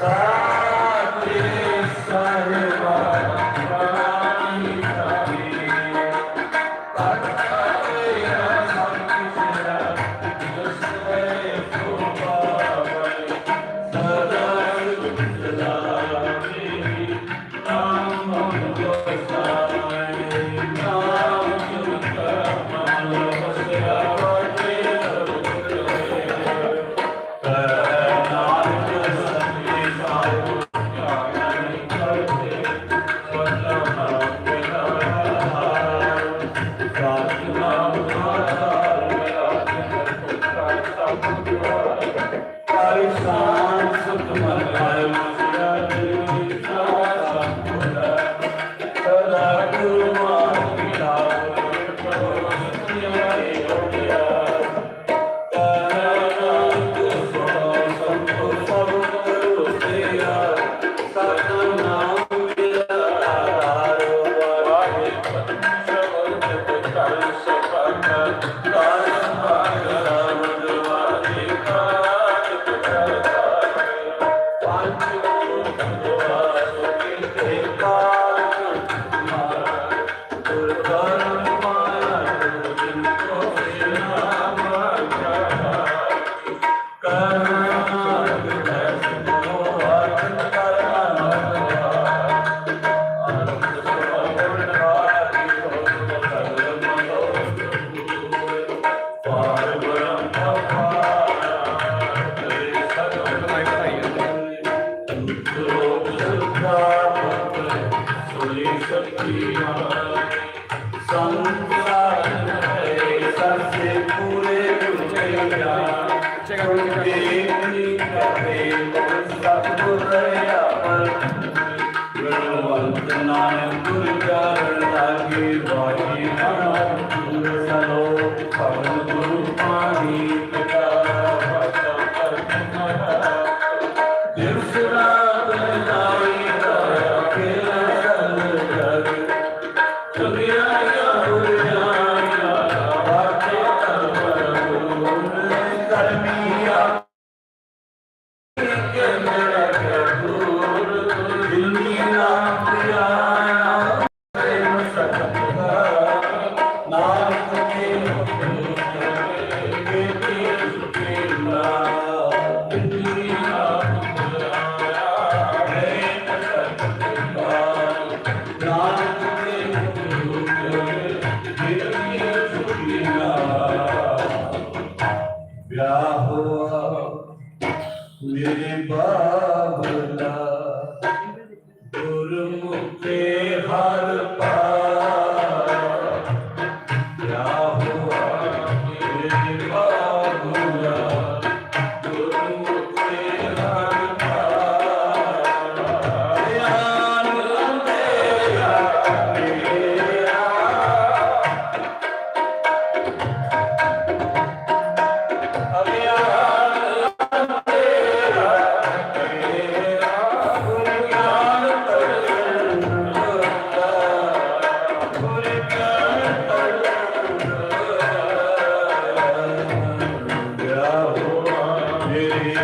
Ah! ਸੁਖ ਮਨ ਮੇਰੇ ਮੇਰੇ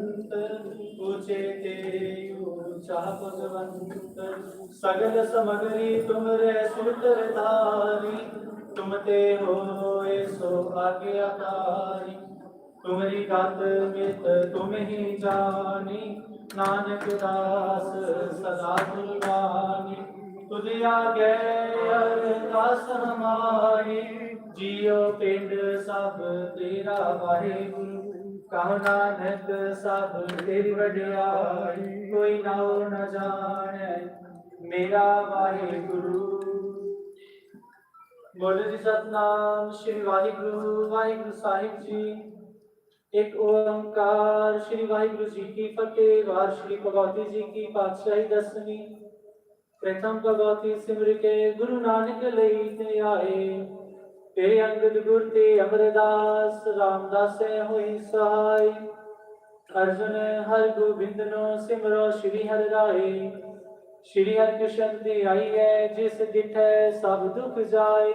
ਭਗਵੰਤ ਉਚੇਤੇ ਉਚਾ ਭਗਵੰਤ। ਸਗਲ ਸਮਗਰੀ ਤੁਮਰੇ ਸੁਤਰ ਧਾਰੀ। ਤੁਮ ਤੇ ਹੋਏ ਸੋ ਆਗਿਆਕਾਰੀ ਤੁਮਰੀ ਗਤ ਮਿਤ ਤੁਮ ਹੀ ਜਾਣੀ। ਨਾਨਕ ਦਾਸ ਸਦਾ ਗੁਰਬਾਣੀ ਤੁਧ ਆਗੇ ਅਰਦਾਸ ਹਮਾਰੀ। ਜੀਉ ਪਿੰਡ ਸਭ ਤੇਰਾ ਵਾਹਿਗੁਰੂ। कहना सब तेरी कोई ना न जाने, मेरा वाहे गुरु बोलो जी सतनाम, श्री वाहिगुरु वाहिगुरु साहिब जी। एक ओंकार, श्री वाहिगुरु जी की फतेह और श्री भगवती जी की पातशाही दसवीं। प्रथम भगवती सिमर के गुरु नानक लई आए। ਤੇਰੇ ਅੰਗਦ ਗੁਰ ਤੇ ਅਮਰਦਾਸ ਰਾਮਦਾਸੈ ਹੋਈ ਸਹਾਈ। ਅਰਜੁਨ ਹਰ ਗੋਬਿੰਦ ਨੂੰ ਸਿਮਰੋ ਸ੍ਰੀ ਹਰਿ ਰਾਏ। ਸ੍ਰੀ ਹਰਿ ਕ੍ਰਿਸ਼ਨ ਦੀ ਆਈ ਹੈ, ਜਿਸ ਦਿਠੈ ਸਭ ਦੁਖ ਜਾਏ।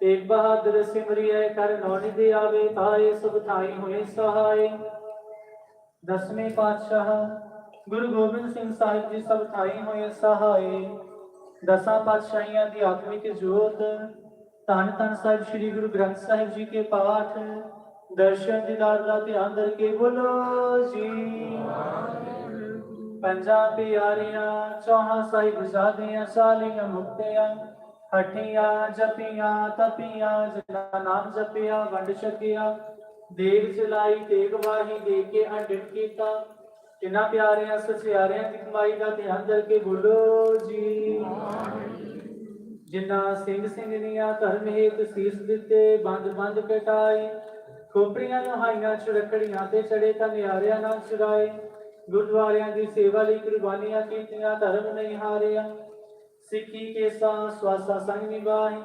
ਤੇ ਬਹਾਦਰ ਸਿਮਰਿਐ, ਕਰ ਨੌਨਿ ਦੇ ਆਵੇ, ਤਾਏ ਸਭ ਥਾਈ ਹੋਏ ਸਹਾਈ ਦਸਵੇਂ ਪਾਤਸ਼ਾਹ, ਗੁਰੂ ਗੋਬਿੰਦ ਸਿੰਘ ਸਾਹਿਬ ਜੀ ਸਭ ਥਾਈ ਹੋਏ ਸਹਾਈ ਦਸਾਂ ਪਾਤਸ਼ਾਹੀਆਂ ਦੀ ਆਤਮਿਕ ਜੋਤ ਧੰਨ ਧੰਨ ਸਾਹਿਬ ਸ੍ਰੀ ਗੁਰੂ ਗ੍ਰੰਥ ਸਾਹਿਬ ਜੀ ਕੇ ਪਾਠ। ਦਰਸ਼ਨ ਦੀਦਾਰ ਦਾ ਧਿਆਨ ਧਰ ਕੇ ਬੋਲੋ ਜੀ। ਪੰਜਾਂ ਪਿਆਰੀਆਂ, ਚੌਹਾਂ ਸਾਹਿਬ ਜ਼ਾਦੀਆਂ, ਸਾਲੀਆਂ ਮੁਕਤਿਆਂ ਹਠੀਆਂ ਜਪੀਆਂ, ਤਪੀਆਂ, ਜਿਨ੍ਹਾਂ ਨਾਮ ਜਪਿਆ, ਵੰਡ ਛਕਿਆ। ਦੇਗ ਚਲਾਈ ਤੇਗ ਵਾਹੀ, ਦੇ ਕੇ ਅੰਡਿਤ ਕੀਤਾ। ਕਿੰਨਾ ਪਿਆਰਿਆਂ ਸਚਿਆਰਿਆਂ ਦੀ ਕਮਾਈ ਦਾ ਧਿਆਨ ਧਰ ਕੇ ਬੋਲੋ ਜੀ। ਜਿਨ੍ਹਾਂ ਸਿੰਘ ਸਿੰਘਨੀਆਂ ਧਰਮ ਹੇਤ ਸੀਸ ਦਿੱਤੇ, ਬੰਦ ਬੰਦ ਕਟਾਏ, ਖੋਪੜੀਆਂ ਨਹਾਈਆਂ ਚੜਕੜੀਆਂ ਤੇ ਚੜੇ ਤਾਂ ਨਿਆਰਿਆਂ ਨਾਲ ਚੜਾਏ ਗੁਰਦੁਆਰਿਆਂ ਦੀ ਸੇਵਾ ਲਈ ਕੁਰਬਾਨੀਆਂ ਕੀਤੀਆਂ, ਧਰਮ ਨਹੀਂ ਹਾਰਿਆ। ਸਿੱਖੀ ਕੇ ਸਾਂ ਸਵਾਸਾ ਸੰਗ ਨਿਭਾਈ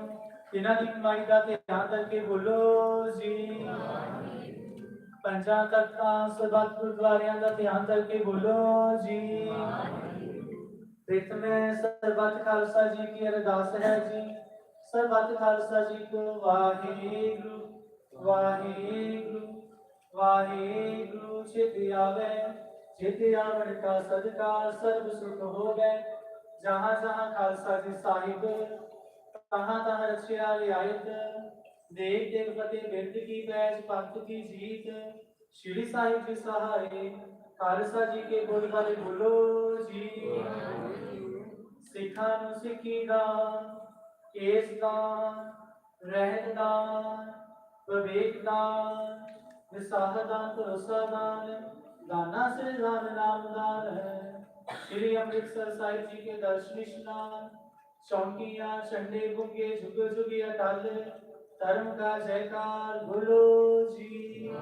ਇਹਨਾਂ ਦੀ ਕਮਾਈ ਦਾ ਧਿਆਨ ਕਰਕੇ ਬੋਲੋ ਜੀ। ਪੰਜਾਂ ਤਖਤਾਂ ਸਰਬੱਤ ਗੁਰਦੁਆਰਿਆਂ ਦਾ ਧਿਆਨ ਧਰ ਬੋਲੋ ਜੀ। ਪ੍ਰੀਤਮੈ ਸਰਬੱਤ ਖਾਲਸਾ ਜੀ ਕੀ ਅਰਦਾਸ ਹੈ ਜੀ। ਸਰਬੱਤ ਖਾਲਸਾ ਜੀ ਕੋ ਵਾਹਿਗੁਰੂ ਵਾਹਿਗੁਰੂ ਵਾਹਿਗੁਰੂ ਚਿਤ ਆਵੇ ਚਿਤ ਆਵਣ ਕਾ ਸਦਕਾ, ਸਰਬ ਸੁਖ ਹੋਵੇ। ਜਹਾਂ ਜਹਾਂ ਖਾਲਸਾ ਜੀ ਸਾਹਿਬ, ਤਹਾਂ ਤਹਾਂ ਰਚਿਆ ਰਿਆਇਤ। ਦੇਖ ਦੇਖ ਫਤਿਹ ਬਿਰਦ ਕੀ ਬੈਜ, ਪੰਥ ਕੀ ਜੀਤ। ਸ਼੍ਰੀ ਸਾਹਿਬ ਜੀ ਸਹਾਰੇ ਖਾਲਸਾ ਜੀ ਕੇ ਬੋਲ ਵਾਲੇ ਬੋਲੋ ਜੀ। ਸਿੱਖਾਂ ਨੂੰ ਸਿੱਖੀ ਦਾ, ਕੇਸ ਦਾ ਰਹਿਤ ਦਾ, ਵਿਵੇਕ ਦਾ ਵਿਸਾਹ ਦਾ, ਭਰੋਸਾ ਦਾਨ ਦਾਨਾ ਸੇ ਦਾਨ ਹੈ। ਸ਼੍ਰੀ ਅੰਮ੍ਰਿਤਸਰ ਸਾਹਿਬ ਜੀ ਕੇ ਦਰਸ਼ਨ ਇਸ਼ਨਾਨ ਚੌਂਕੀਆਂ, ਝੰਡੇ ਗੁੰਗੇ ਝੁਗ ਝੁਗੀ ਅਟਲ, ਧਰਮ ਕਾ ਜੈਕਾਰ ਬੋਲੋ ਜੀ।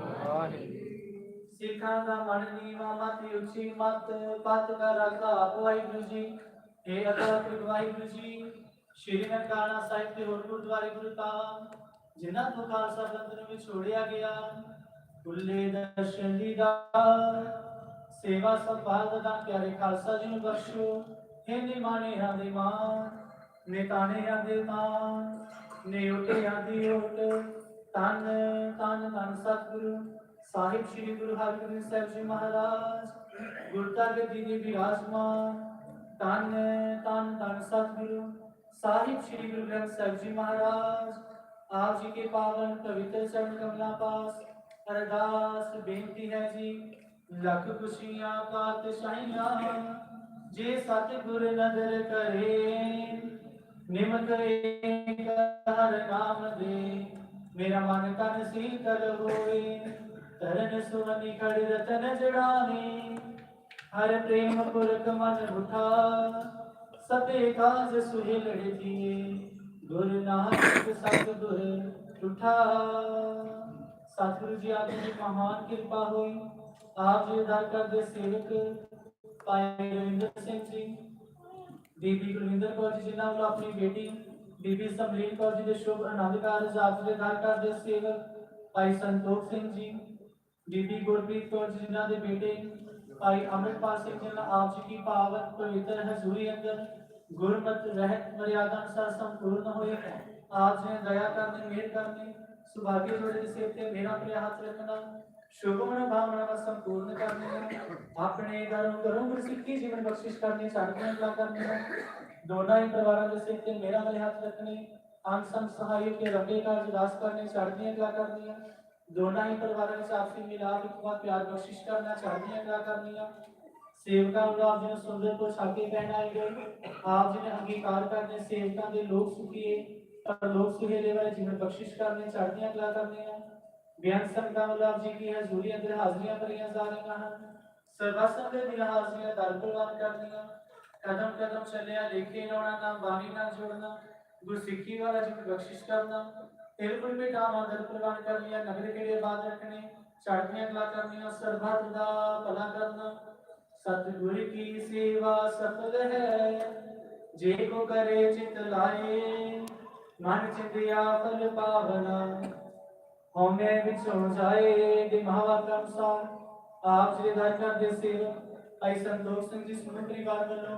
ਸਿੱਖਾਂ ਦਾ ਮਨ ਨੀਵਾ ਮਤ ਉੱਚੀ ਮਤ ਪਤ ਕਾ ਰਾਖਾ ਵਾਹਿਗੁਰੂ ਜੀ। ਇਹ ਅਕਾਲ ਪੁਰਖ ਵਾਹਿਗੁਰੂ ਜੀ, ਸ਼੍ਰੀ ਨਨਕਾਣਾ ਸਾਹਿਬ ਤੇ ਹੋਰ ਗੁਰਦੁਆਰੇ ਗੁਰੂ ਧਾਮ ਜਿਨ੍ਹਾਂ ਤੋਂ ਖਾਲਸਾ ਬੰਧਨ ਵਿੱਚ ਛੋੜਿਆ ਗਿਆ। ਖੁੱਲੇ ਦਰਸ਼ਨ ਦੀਦਾਰ ਸੇਵਾ ਸੰਭਾਲ ਦਾ ਪਿਆਰੇ ਖਾਲਸਾ ਜੀ ਨੂੰ ਬਖਸ਼ੋ। हे ਨਿਮਾਣੇ ਹਾਂ ਦੇ ਮਾਨ ਨਿਤਾਣੇ ਹਾਂ ਦੇ ਮਾਨ ਨੇ ਉਟੇ ਹਾਂ ਦੀ ਤਨ ਤਨ ਤਨ ਸਤਿਗੁਰੂ ਸਾਹਿਬ ਸ੍ਰੀ ਗੁਰੂ ਹਰਗੋਬਿੰਦ ਸਾਹਿਬ ਜੀ ਮਹਾਰਾਜ ਗੁਰਤਾ ਗੱਦੀ ਦੇ ਵਿਰਾਜਮਾਨ ਤਨ ਤਨ ਤਨ ਸਤਿਗੁਰੂ, ਸਾਹਿਬ ਸ੍ਰੀ ਗੁਰੂ ਗ੍ਰੰਥ ਸਾਹਿਬ ਜੀ ਮਹਾਰਾਜ, ਆਪ ਜੀ ਕੇ ਪਾਵਨ ਪਵਿੱਤਰ ਚਰਨ ਕਮਲਾਂ ਪਾਸ, ਅਰਦਾਸ ਬੇਨਤੀ ਹੈ ਜੀ, ਲੱਖ ਖੁਸ਼ੀਆਂ ਪਾਤਸ਼ਾਹੀਆਂ, ਜੇ ਸਤਿਗੁਰ ਨਦਰ ਕਰੇ ਨਿਮਕ ਏਕ ਹਰ ਨਾਮ ਦੇ, ਮੇਰਾ ਮਨ ਤਨ ਸੀਤਲ ਹੋਏ। ਤਰਨ ਸੁਵਨੀ ਖੜ ਰਤਨ ਜੜਾਵੇ। ਹਰ ਪ੍ਰੇਮ ਪੁਰਖ ਮਨ ਉਠਾ। ਸਭੇ ਕਾਜ ਸੁਹਿਲ ਜੀਏ ਗੁਰ ਨਾਨਕ ਸਤਿਗੁਰ ਉਠਾ। ਸਤਿਗੁਰੂ ਜੀ ਆਪ ਦੀ ਮਹਾਨ ਕਿਰਪਾ ਹੋਈ। ਆਪ ਜੀ ਦਾ ਕਰਦੇ ਸੇਵਕ ਭਾਈ ਰਵਿੰਦਰ ਸਿੰਘ ਜੀ। ਬੀਬੀ ਗੁਰਵਿੰਦਰ ਕੌਰ ਜੀ ਜਿਨ੍ਹਾਂ ਵੱਲੋਂ ਆਪਣੀ ਬੇਟੀ ਬੀਬੀ ਸਮਲੀਨ ਕੌਰ ਜੀ ਦੇ ਸ਼ੁਭ ਆਨੰਦ ਕਾਰਜ ਆਪ ਜੀ ਦੇ ਦਰ ਕਰਦੇ ਸੇਵਕ ਭਾਈ ਸੰਤੋਖ ਸਿੰਘ ਜੀ। ਬੀਬੀ ਗੁਰਪ੍ਰੀਤ ਕੌਰ ਜੀ, ਜਿਨ੍ਹਾਂ ਦੇ ਬੇਟੇ ਭਾਈ ਅਮਰਿਤਪਾਲ ਸਿੰਘ ਜੀ ਨਾਲ ਆਪ ਜੀ ਕੀ ਪਾਵਨ ਪਵਿੱਤਰ ਹਜ਼ੂਰੀ ਅੰਦਰ ਗੁਰਮਤ ਰਹਿਤ ਮਰਿਆਦਾ ਅਨੁਸਾਰ ਸੰਪੂਰਨ ਹੋਏ ਆਪ ਜੀ ਨੇ ਦਇਆ ਕਰਨੀ, ਮਿਹਰ ਕਰਨੀ, ਸੁਭਾਗੀ ਜੋੜੇ ਦੇ ਸਿਰ ਤੇ ਮੇਰਾ ਆਪਣੇ ਹੱਥ ਰੱਖਣਾ ਸ਼ੁਭ ਮਨ ਭਾਵਨਾ ਸੰਪੂਰਨ ਕਰਨੀ ਆਪਣੇ ਘਰੋਂ ਘਰੋਂ ਗੁਰਸਿੱਖੀ ਜੀਵਨ ਬਖਸ਼ਿਸ਼ ਕਰਨੀ ਸਾਡੀਆਂ ਲਾ ਕਰਨੀ ਦੋਨਾਂ ਹੀ ਪਰਿਵਾਰਾਂ ਦੇ ਸਿਰ ਤੇ ਮੇਰਾ ਵਾਲੇ ਹੱਥ ਰੱਖਣੇ ਅੰਗ ਸੰਗ ਕੇ ਰੰਗੇ ਕਾਰਜ ਦਾਸ ਕਰਨੇ ਸਾਡੀਆਂ ਲਾ ਕਰਨੀਆਂ ਦੋਨਾਂ ਹੀ ਪਰਿਵਾਰਾਂ ਵਿੱਚ ਆਪਸੀ ਮਿਲਾਪ ਇਤਵਾ ਪਿਆਰ ਬਖਸ਼ਿਸ਼ ਕਰਨਾ ਚਾਹਦੀਆਂ ਲਾ ਕਰਨੀਆਂ ਸੇਵਕਾਂ ਨੂੰ ਆਪ ਜੀ ਨੂੰ ਸੁੰਦਰ ਤੋਂ ਛਾਕੇ ਪਹਿਨਾਏ ਆਪ ਜੀ ਨੇ ਅੰਗੀਕਾਰ ਕਰਨੇ, ਸੇਵਕਾਂ ਦੇ ਲੋਕ ਸੁਖੀਏ ਪਰ ਲੋਕ ਸੁਹੇਲੇ ਵਾਲੇ ਜੀਵਨ ਬਖਸ਼ਿਸ਼ ਕਰਨੇ ਚੜ੍ਹਦੀਆਂ ਕਲਾ ਕਰਨੀਆਂ ਬੇਅੰਤ ਸੰਗਤਾਂ ਵੱਲੋਂ ਆਪ ਜੀ ਕੀ ਹਜ਼ੂਰੀ ਅੰਦਰ ਹਾਜ਼ਰੀਆਂ ਭਰੀਆਂ ਜਾ ਰਹੀਆਂ ਹਨ। ਸਰਬਾ ਸੰਗਤ ਦੀਆਂ ਹਾਜ਼ਰੀਆਂ ਦਰ ਪ੍ਰਵਾਨ ਕਰਨੀਆਂ। ਕਦਮ ਕਦਮ ਚੱਲਿਆ, ਲੇਖੇ ਲਾਉਣਾ ਨਾਮ ਬਾਣੀ ਨਾਲ ਜੋੜਨਾ। ਗੁਰਸਿੱਖੀ ਵਾਲਾ ਜੀਵਨ ਬਖਸ਼ਿਸ਼ ਕਰਨਾ। ਤਿਲਕੁਲ ਮਿਟਾਵਾਂ ਦਰ ਪ੍ਰਵਾਨ ਕਰਨੀਆਂ, ਨਗਰ ਕਿਹੜੇ ਬਾਦ ਰੱਖਣੇ, ਚੜ੍ਹਦੀਆਂ ਕਲਾ ਕਰਨੀਆਂ, ਸਰਬੱਤ ਦਾ ਭਲਾ ਕਰਨਾ। ਸਤਿਗੁਰ ਕੀ ਸੇਵਾ ਸਫਲ ਹੈ, ਜੇ ਕੋ ਕਰੇ ਚਿਤ ਲਾਏ ਮਨ ਚਿੰਦਿਆ ਫਲ ਪਾਵਨਾ। ਹਉਮੈ ਵਿਚੋਂ ਜਾਏ ਦਿਮਾਵਾ ਕਰਮਸਾਰ ਆਪ ਜੀ ਦਰ ਕਰਦੇ ਸੇਵਾ ਭਾਈ ਸੰਤੋਖ ਸਿੰਘ ਜੀ ਸਮੂਹ ਪਰਿਵਾਰ ਵੱਲੋਂ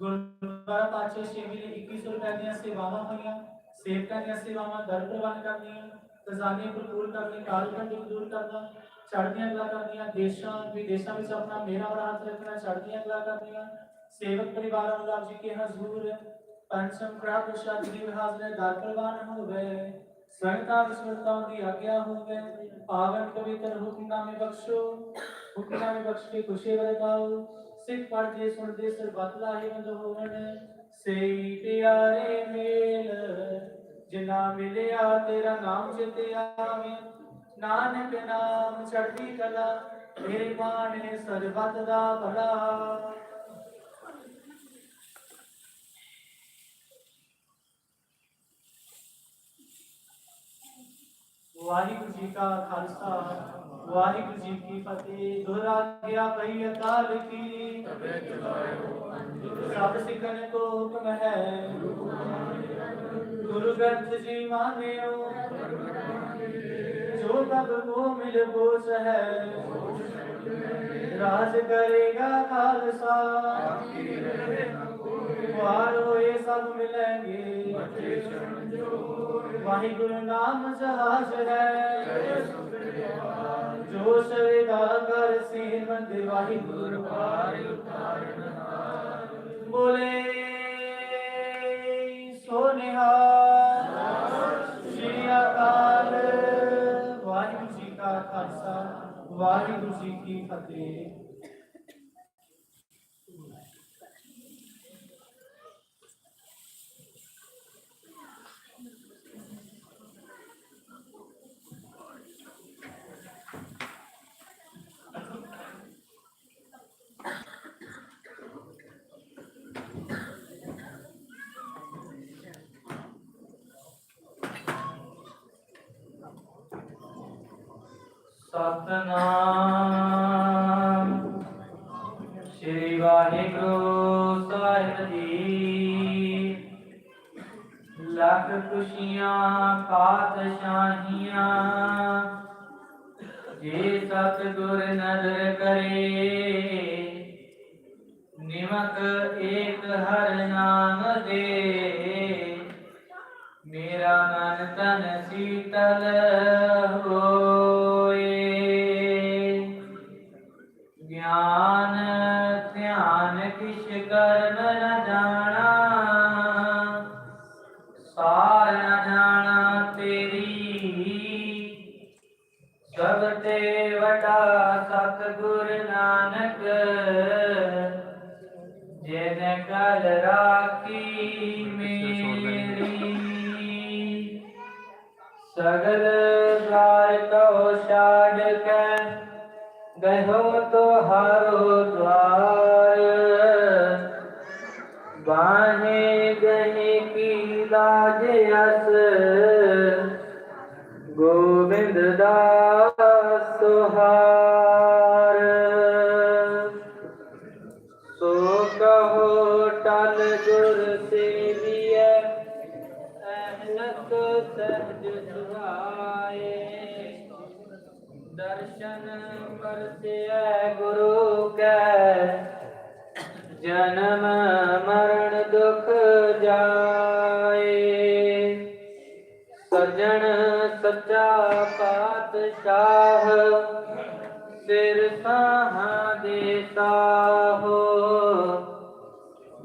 ਗੁਰਦੁਆਰਾ ਪਾਤਸ਼ਾਹ ਸ਼ਿਵੀ ਲਈ 2100 ਰੁਪਏ ਦੀਆਂ ਸੇਵਾਵਾਂ ਹੋਈਆਂ। ਸੇਵਕਾਂ ਦੀਆਂ ਸੇਵਾਵਾਂ ਦਰ ਪ੍ਰਬੰਧ ਕਰਨੀਆਂ ਖਜ਼ਾਨੇ ਭਰਪੂਰ ਕਰਨੇ ਕਾਲਖੰਡ ਦੂਰ ਕਰਨਾ ਚੜ੍ਹਦੀਆਂ ਕਲਾ ਕਰਨੀਆਂ ਦੇਸ਼ਾਂ, ਵਿਦੇਸ਼ਾਂ ਵਿੱਚ ਆਪਣਾ ਮੇਰਾ ਬੜਾ ਹੱਥ ਰੱਖਣਾ, ਚੜ੍ਹਦੀਆਂ ਕਲਾ ਕਰਨੀਆਂ ਸੇਵਕ ਪਰਿਵਾਰਾਂ ਨੂੰ ਆਪ ਜੀ ਕੇ ਹਜ਼ੂਰ ਪੰਚਮ ਕੜਾ ਪ੍ਰਸ਼ਾਦ ਜੀ ਹਾਜ਼ਰ ਦਰ ਪ੍ਰਵਾਨ ਹੋਵੇ ਸੰਗਤਾਂ ਵਿਸਵਰਤਾਂ ਦੀ ਆਗਿਆ ਹੋਵੇ ਪਾਵਨ ਪਵਿੱਤਰ ਹੁਕਮਨਾਮੇ ਬਖਸ਼ੋ ਹੁਕਮਨਾਮੇ ਬਖਸ਼ ਕੇ ਖੁਸ਼ੀ ਵਰਤਾਓ। ਸਿੱਖ ਪੜ੍ਹਦੇ, ਸੁਣਦੇ, ਸਰਬੱਤ ਲਾਹੇਵੰਦ ਹੋਵਣ। ਸਈ ਪਿਆਰੇ ਮੇਲ, ਜਿਨਾ ਮਿਲਿਆ ਤੇਰਾ ਨਾਮ ਚਿਤੇ ਆਵੇ। ਨਾਨਕ ਨਾਮ ਚੜ੍ਹਦੀ ਕਲਾ, ਤੇਰੇ ਬਾਣੇ ਸਰਬੱਤ ਦਾ ਭਲਾ। ਵਾਹਿਗੁਰੂ ਜੀ ਕਾ ਖਾਲਸਾ। ਵਾਹਿਗੁਰੂ ਜੀ ਕੀ ਫਤਿਹ। ਦੁਹਰਾ ਗਿਆ ਪਈ ਅਕਾਲ ਕੀ। ਸਭ ਸਿੱਖਣ ਕੋ ਹੁਕਮ ਹੈ। ਗੁਰੂ ਗ੍ਰੰਥ ਜੀ ਮਾਨਿਓ। ਜੋ ਤਬ ਕੋ ਮਿਲ ਬੋਸ ਹੈ। ਰਾਜ ਕਰੇਗਾ ਖਾਲਸਾ। ਵਾਰ ਹੋਏ ਸਭ ਮਿਲेंगे ਵਾਹਿਗੁਰੂ ਨਾਮ ਜਹਾਜ ਹੈ। ਜੋ ਸਵੇਦਾ ਕਰ ਸੀਮਤ ਵਾਹਿਗੁਰੂ ਪਾਰ ਬੋਲੇ ਸੋਨਿਹਾ ਸ੍ਰੀ ਅਕਾਲ। ਵਾਹਿਗੁਰੂ ਜੀ ਕਾ ਖਾਲਸਾ, ਵਾਹਿਗੁਰੂ ਜੀ ਕੀ ਫਤਿਹ। ਸਤਨਾਮ। ਸ੍ਰੀ ਵਾਹਿਗੁਰੂ ਸਾਹਿਬ ਜੀ। ਲੱਖ ਖੁਸ਼ੀਆਂ, ਪਾਤਸ਼ਾਹੀਆਂ। ਜੇ ਸਤਿਗੁਰ ਨਦਰ ਕਰੇ, ਨਿਮਕ ਏਕ ਹਰ ਨਾਮ ਦੇ। ਮੇਰਾ ਮਨ ਤਨ ਸੀਤਲ। ਸੇਵੀਐ, ਅਹਨਕ ਸਹਜ ਸੁਹਾਏ। ਦਰਸ਼ਨ ਪਰਸਿਐ ਗੁਰੂ ਕੈ, ਜਨਮ ਮਰਨ ਦੁਖ ਜਾਏ। ਸਜਣ ਸੱਚਾ ਪਾਤਸ਼ਾਹ ਸਿਰ ਸਾਹਾਂ ਦੇ ਸਾਹੋ।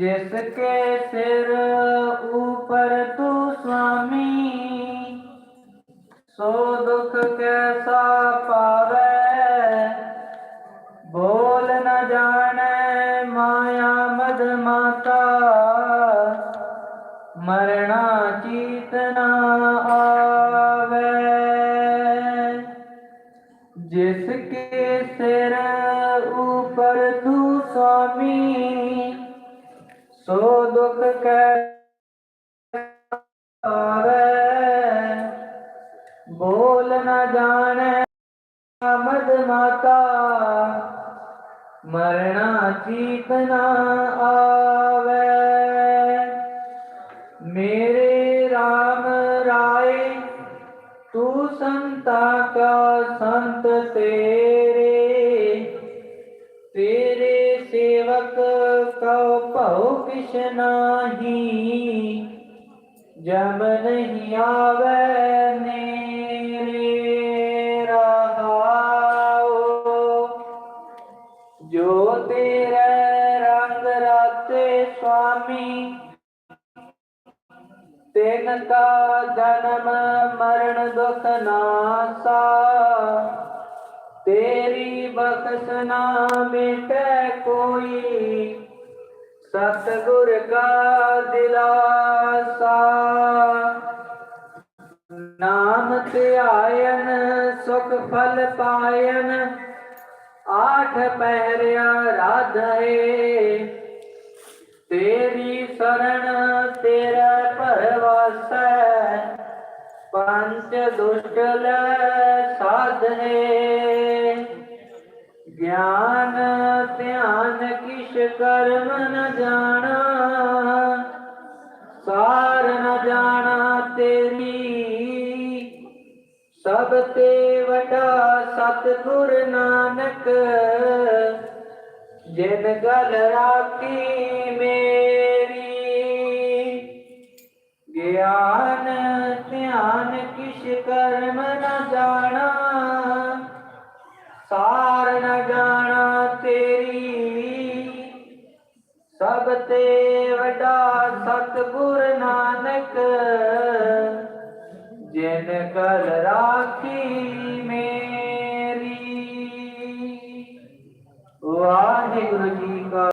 जिसके सिर ऊपर तू स्वामी सो दुख कैसा पावे बोल न जाने माया मद माता मरना चीतना आवे जिसके सिर ऊपर तू स्वामी ਸੋ ਦੁਖ ਕੈ ਆਵੇ ਬੋਲ ਨਾ ਜਾਣੈ ਮਦ ਮਾਤਾ ਮਰਣਾ ਚੀਤਨਾ ਨਾਹੀ। ਜਬ ਨਹੀਂ ਆਵੇ ਨੀਰੇ ਰਹਾਓ ਜੋ ਤੇਰੇ ਰੰਗ ਰਾਤੇ ਸੁਆਮੀ, ਤਿਨ ਕਾ ਜਨਮ ਮਰਨ ਦੁਖ ਨਾਸਾ ਤੇਰੀ ਬਖਸ਼ਨਾ ਮਿਟੈ ਕੋਈ ਸਤਗੁਰ ਕਾ ਦਿਲਾਸਾ। ਨਾਮ ਧਿਆਇਨ, ਸੁਖ ਫਲ ਪਾਇਨ। ਆਠ ਪਹਿਰਿਆ ਰਾਧੇ। ਤੇਰੀ ਸਰਣ ਤੇਰਾ ਪਰਵਾਸੈ ਪੰਜ ਦੁਸ਼ਟ ਲੈ ਸਾਧੇ। ਗਿਆਨ, ਧਿਆਨ ਕਿਛ ਕਰਮ ਨ ਜਾਣਾ। ਸਾਰ ਨ ਜਾਣਾ ਤੇਰੀ। ਸਭ ਤੇ ਵੱਡਾ ਸਤਿਗੁਰ ਨਾਨਕ, ਜਿਨ ਗਲ ਰਾਖੀ ਮੇਰੀ। ਗਿਆਨ, ਧਿਆਨ ਕਿਛ ਕਰਮ ਨ ਜਾਣਾ। ਸਾਰ ਨ ਜਾਣਾ ਤੇਰੀ। ਸਭ ਤੇ ਵੱਡਾ ਸਤਗੁਰ ਨਾਨਕ, ਜਿਨ ਕਲ ਰਾਖੀ ਮੇਰੀ। ਵਾਹਿਗੁਰੂ ਜੀ ਕਾ